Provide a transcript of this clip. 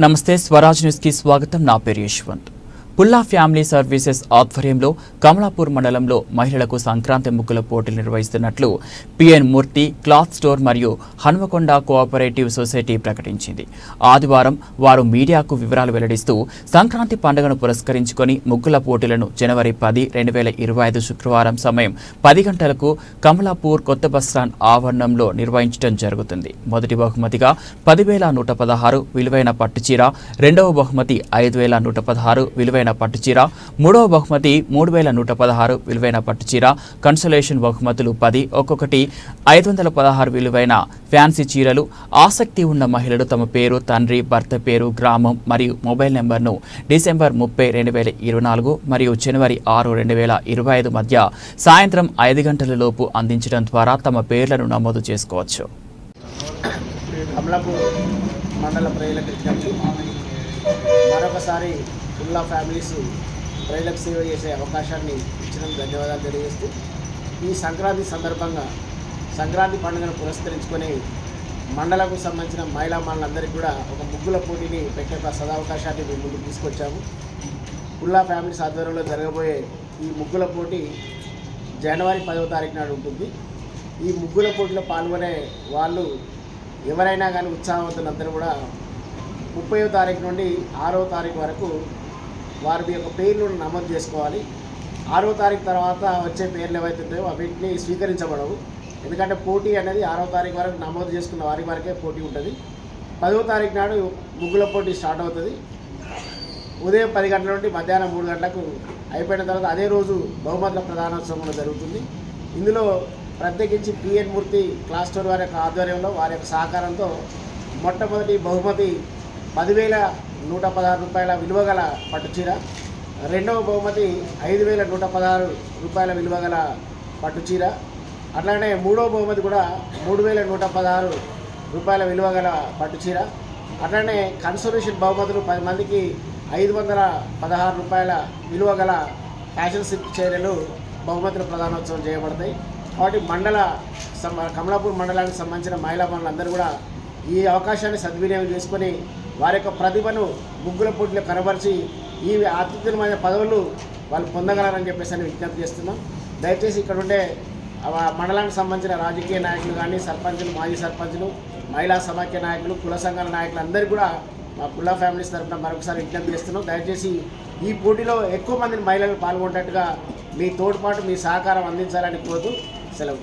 నమస్తే స్వరాజ్ న్యూస్కి స్వాగతం. నా పేరు యశ్వంత్. పుల్లా ఫ్యామిలీ సర్వీసెస్ ఆధ్వర్యంలో కమలాపూర్ మండలంలో మహిళలకు సంక్రాంతి ముగ్గుల పోటీలు నిర్వహిస్తున్నట్లు పిఎన్ మూర్తి క్లాత్ స్టోర్ మరియు హనుమకొండ కోఆపరేటివ్ సొసైటీ ప్రకటించింది. ఆదివారం వారు మీడియాకు వివరాలు వెల్లడిస్తూ సంక్రాంతి పండుగను పురస్కరించుకొని ముగ్గుల పోటీలను జనవరి పది రెండు వేల ఇరవై ఐదు శుక్రవారం సమయం పది గంటలకు కమలాపూర్ కొత్త బస్టాండ్ ఆవరణంలో నిర్వహించడం జరుగుతుంది. మొదటి బహుమతిగా పదివేల నూట పదహారు విలువైన పట్టుచీర రెండవ బహుమతి ఐదు వేల నూట పదహారు విలువైన పట్టుచీర మూడవ బహుమతి మూడు వేల నూట పదహారు విలువైన పట్టుచీర కన్సలేషన్ బహుమతులు పది ఒక్కొక్కటి ఐదు వందల పదహారు విలువైన ఫ్యాన్సీ చీరలు. ఆసక్తి ఉన్న మహిళలు తమ పేరు తండ్రి భర్త పేరు గ్రామం మరియు మొబైల్ నెంబర్ను డిసెంబర్ ముప్పై రెండు వేల ఇరవై నాలుగు మరియు జనవరి ఆరు రెండు వేల ఇరవై ఐదు మధ్య సాయంత్రం ఐదు గంటల లోపు అందించడం ద్వారా తమ పేర్లను నమోదు చేసుకోవచ్చు. మండల ప్రజలకు మరొకసారి ఫుల్లా ఫ్యామిలీస్ ప్రజలకు సేవ చేసే అవకాశాన్ని ఇచ్చినందుకు ధన్యవాదాలు తెలియజేస్తూ ఈ సంక్రాంతి సందర్భంగా సంక్రాంతి పండుగను పురస్కరించుకొని మండలకు సంబంధించిన మహిళా మండలందరికీ కూడా ఒక ముగ్గుల పోటీని పెట్టే సదావకాశాన్ని మేము ముందుకు తీసుకొచ్చాము. ఫుల్లా ఫ్యామిలీస్ ఆధ్వర్యంలో జరగబోయే ఈ ముగ్గుల పోటీ జనవరి పదవ తారీఖు నాడు ఉంటుంది. ఈ ముగ్గుల పోటీలో పాల్గొనే వాళ్ళు ఎవరైనా కానీ ఉత్సాహవంతులందరూ కూడా ముప్పైవ తారీఖు నుండి ఆరవ తారీఖు వరకు వారి యొక్క పేర్లను నమోదు చేసుకోవాలి. ఆరో తారీఖు తర్వాత వచ్చే పేర్లు ఏవైతే ఉంటాయో వీటిని స్వీకరించబడవు. ఎందుకంటే పోటీ అనేది ఆరో తారీఖు వరకు నమోదు చేసుకున్న వారి వరకే పోటీ ఉంటుంది. పదవ తారీఖు నాడు ముగ్గుల పోటీ స్టార్ట్ అవుతుంది. ఉదయం పది గంటల నుండి మధ్యాహ్నం మూడు గంటలకు అయిపోయిన తర్వాత అదే రోజు బహుమతుల ప్రధానోత్సవం జరుగుతుంది. ఇందులో ప్రత్యేకించి పిఎన్ మూర్తి క్లాస్ టోర్ వారి యొక్క ఆధ్వర్యంలో వారి యొక్క సహకారంతో మొట్టమొదటి బహుమతి పదివేల నూట పదహారు రూపాయల విలువ గల పట్టుచీర రెండవ బహుమతి ఐదు వేల నూట పదహారు రూపాయల విలువ గల పట్టుచీర అట్లానే మూడవ బహుమతి కూడా మూడు వేల నూట పదహారు రూపాయల విలువ గల పట్టుచీర అట్లనే కన్సర్వేషన్ బహుమతులు పది మందికి ఐదు వందల పదహారు రూపాయల విలువ గల ఫ్యాషన్ సిల్క్ చీరలు బహుమతుల ప్రధానోత్సవం చేయబడతాయి. కాబట్టి మండల కమలాపూర్ మండలానికి సంబంధించిన మహిళా మండలందరూ కూడా ఈ అవకాశాన్ని సద్వినియోగం చేసుకొని వారి యొక్క ప్రతిభను ముగ్గుల పోటీలో కనబరిచి ఈ అత్యుత్తమైన పదవులు వాళ్ళు పొందగలరని చెప్పేసి అని విజ్ఞప్తి చేస్తున్నాం. దయచేసి ఇక్కడ ఉండే మండలానికి సంబంధించిన రాజకీయ నాయకులు కానీ సర్పంచులు మాజీ సర్పంచులు మహిళా సమాఖ్య నాయకులు కుల సంఘాల నాయకులు అందరూ కూడా మా కుల ఫ్యామిలీస్ తరఫున మరొకసారి విజ్ఞప్తి చేస్తున్నాం. దయచేసి ఈ పోటీలో ఎక్కువ మందిని మహిళలు పాల్గొనేటట్టుగా మీ తోడ్పాటు మీ సహకారం అందించాలని కోరుతూ సెలవు.